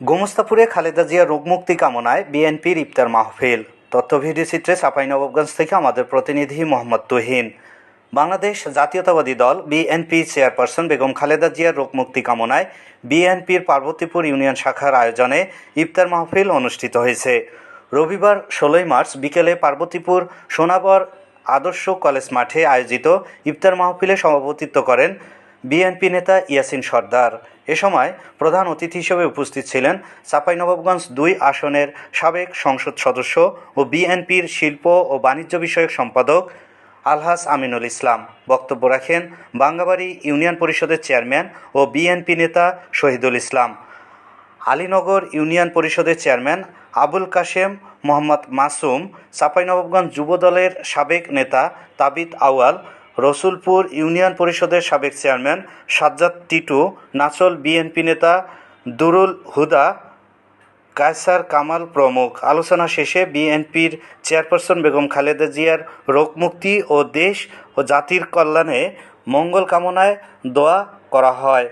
গোমস্তাপুরে খালেদা জিয়া রোগমুক্তি কামনায় বিএনপির ইফতার মাহফিল। তথ্য ভিডিও চিত্রে চাঁপাইনবাবগঞ্জ থেকে আমাদের প্রতিনিধি মোহাম্মদ তুহিন। বাংলাদেশ জাতীয়তাবাদী দল বিএনপি চেয়ারপারসন বেগম খালেদা জিয়ার রোগমুক্তি কামনায় বিএনপির পার্বতীপুর ইউনিয়ন শাখার আয়োজনে ইফতার মাহফিল অনুষ্ঠিত হয়েছে। রবিবার ষোলোই মার্চ বিকেলে পার্বতীপুর সোনাবর আদর্শ কলেজ মাঠে আয়োজিত ইফতার মাহফিলে সভাপতিত্ব করেন বিএনপি নেতা ইয়াসিন সর্দার। এ সময় প্রধান অতিথি হিসেবে উপস্থিত ছিলেন চাঁপাইনবাবগঞ্জ দুই আসনের সাবেক সংসদ সদস্য ও বিএনপির শিল্প ও বাণিজ্য বিষয়ক সম্পাদক আলহাস আমিনুল ইসলাম। বক্তব্য রাখেন বাঙ্গাবাড়ি ইউনিয়ন পরিষদের চেয়ারম্যান ও বিএনপি নেতা শহীদুল ইসলাম। আলীনগর ইউনিয়ন পরিষদের চেয়ারম্যান আবুল কাশেম মোহাম্মদ মাসুম, চাঁপাইনবাবগঞ্জ যুবদলের সাবেক নেতা তাবিদ আউয়াল রসুলপুর ইউনিয়ন পরিষদের সাবেক চেয়ারম্যান সাজ্জাদ টিটু, নাচল বিএনপি নেতা দুরুল হুদা, কায়সার কামাল প্রমুখ। আলোচনা শেষে বিএনপির চেয়ারপারসন বেগম খালেদা জিয়ার রোগমুক্তি ও দেশ ও জাতির কল্যাণে মঙ্গল কামনায় দোয়া করা হয়।